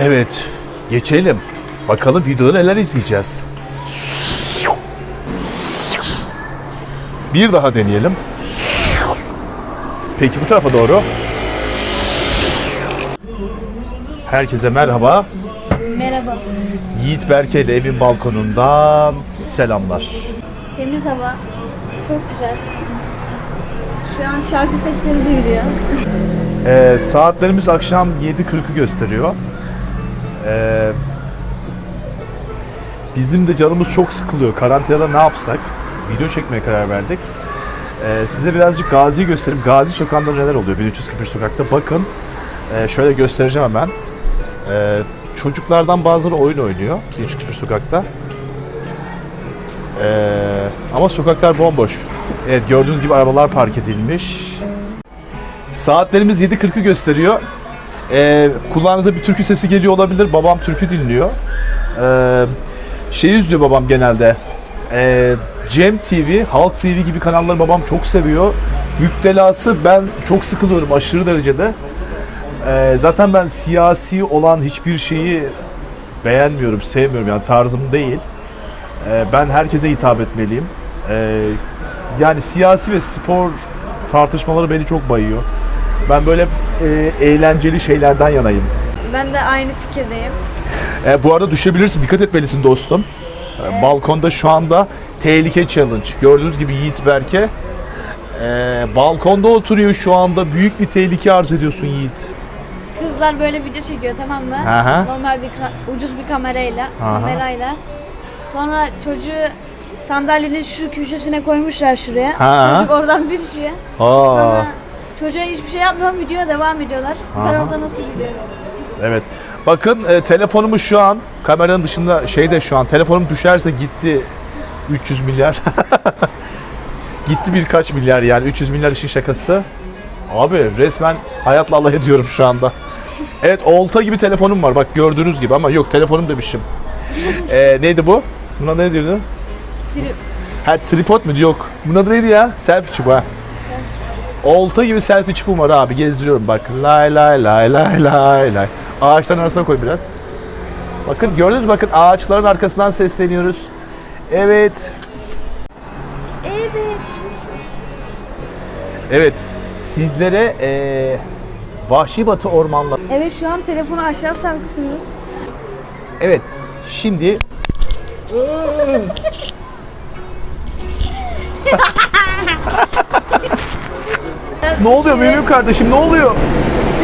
Evet, geçelim. Bakalım videoda neler izleyeceğiz. Bir daha deneyelim. Peki bu tarafa doğru. Herkese merhaba. Merhaba. Yiğit Berke ile evin balkonundan selamlar. Temiz hava. Çok güzel. Şu an şarkı sesleri duyuluyor. Ee, saatlerimiz akşam 7.40'ı gösteriyor. Ee, bizim de canımız çok sıkılıyor. Karantinada ne yapsak? Video çekmeye karar verdik. Ee, size birazcık Gazi'yi göstereyim. Gazi sokağında neler oluyor? 1341 sokakta. Bakın. Ee, şöyle göstereceğim hemen. Ee, çocuklardan bazıları oyun oynuyor. 1341 sokakta. Ee, ama sokaklar bomboş. Evet gördüğünüz gibi arabalar park edilmiş. Saatlerimiz 7.40'ı gösteriyor. Ee, kulağınıza bir türkü sesi geliyor olabilir. Babam türkü dinliyor. Ee, şey izliyor babam genelde. Ee, Cem TV, Halk TV gibi kanalları babam çok seviyor. Müptelası ben çok sıkılıyorum aşırı derecede. Ee, zaten ben siyasi olan hiçbir şeyi beğenmiyorum, sevmiyorum yani tarzım değil. Ee, ben herkese hitap etmeliyim. Ee, yani siyasi ve spor tartışmaları beni çok bayıyor. Ben böyle e, eğlenceli şeylerden yanayım. Ben de aynı fikirdeyim. E, bu arada düşebilirsin, dikkat etmelisin dostum. E, balkonda şu anda tehlike challenge. Gördüğünüz gibi Yiğit Berke e, balkonda oturuyor şu anda. Büyük bir tehlike arz ediyorsun Yiğit. Kızlar böyle video çekiyor tamam mı? Aha. Normal bir ucuz bir kamerayla, Aha. kamerayla. Sonra çocuğu sandalyenin şu köşesine koymuşlar şuraya. Ha. Çocuk oradan bir düşüyor. Aa, Sonra çocuğa hiçbir şey yapmıyor, videoya devam ediyorlar. Ben Aha. orada nasıl biliyorum? evet. Bakın e, telefonumu şu an kameranın dışında şeyde şu an telefonum düşerse gitti 300 milyar. gitti birkaç milyar yani 300 milyar işin şakası. Abi resmen hayatla alay ediyorum şu anda. Evet olta gibi telefonum var bak gördüğünüz gibi ama yok telefonum demişim. Ee, neydi bu? Buna ne diyordu? Trip. Ha tripod mu? Yok. Bunun adı neydi ya? Selfie çubuğu ha. Olta gibi selfie çubuğum var abi gezdiriyorum bak. Lay lay lay lay lay lay. Ağaçların arasına koy biraz. Bakın gördünüz mü? Bakın ağaçların arkasından sesleniyoruz. Evet. Evet. Evet. Sizlere eee Vahşi Batı ormanları. Evet şu an telefonu aşağı sarkıtıyoruz. Evet. Şimdi ne oluyor benim kardeşim? Ne oluyor?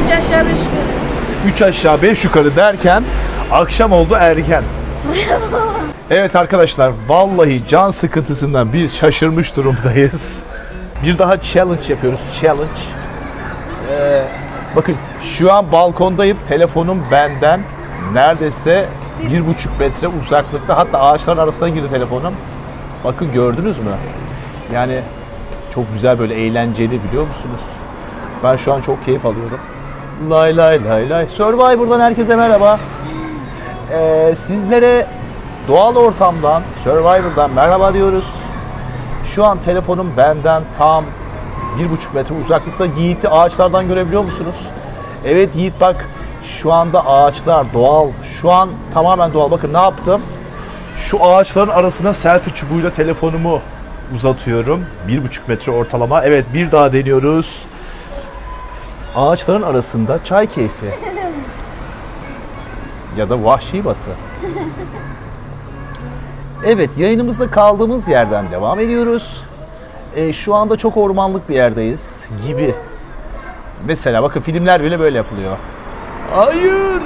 Üç aşağı beş yukarı. 3 aşağı 5 yukarı derken akşam oldu erken. evet arkadaşlar vallahi can sıkıntısından biz şaşırmış durumdayız. Bir daha challenge yapıyoruz. Challenge. Ee, bakın şu an balkondayım. Telefonum benden neredeyse bir buçuk metre uzaklıkta. Hatta ağaçların arasına girdi telefonum. Bakın gördünüz mü? Yani çok güzel böyle eğlenceli biliyor musunuz? Ben şu an çok keyif alıyorum. Lay lay lay lay. Survivor'dan herkese merhaba. Ee, sizlere doğal ortamdan, Survivor'dan merhaba diyoruz. Şu an telefonum benden tam bir buçuk metre uzaklıkta. Yiğit'i ağaçlardan görebiliyor musunuz? Evet Yiğit bak şu anda ağaçlar doğal. Şu an tamamen doğal. Bakın ne yaptım? Şu ağaçların arasına selfie çubuğuyla telefonumu uzatıyorum. Bir buçuk metre ortalama. Evet bir daha deniyoruz. Ağaçların arasında çay keyfi. ya da vahşi batı. Evet yayınımızda kaldığımız yerden devam ediyoruz. Ee, şu anda çok ormanlık bir yerdeyiz gibi. Mesela bakın filmler bile böyle yapılıyor. Hayır.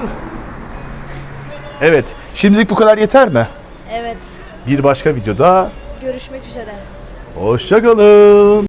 Evet şimdilik bu kadar yeter mi? Evet. Bir başka videoda Görüşmek üzere. Hoşçakalın.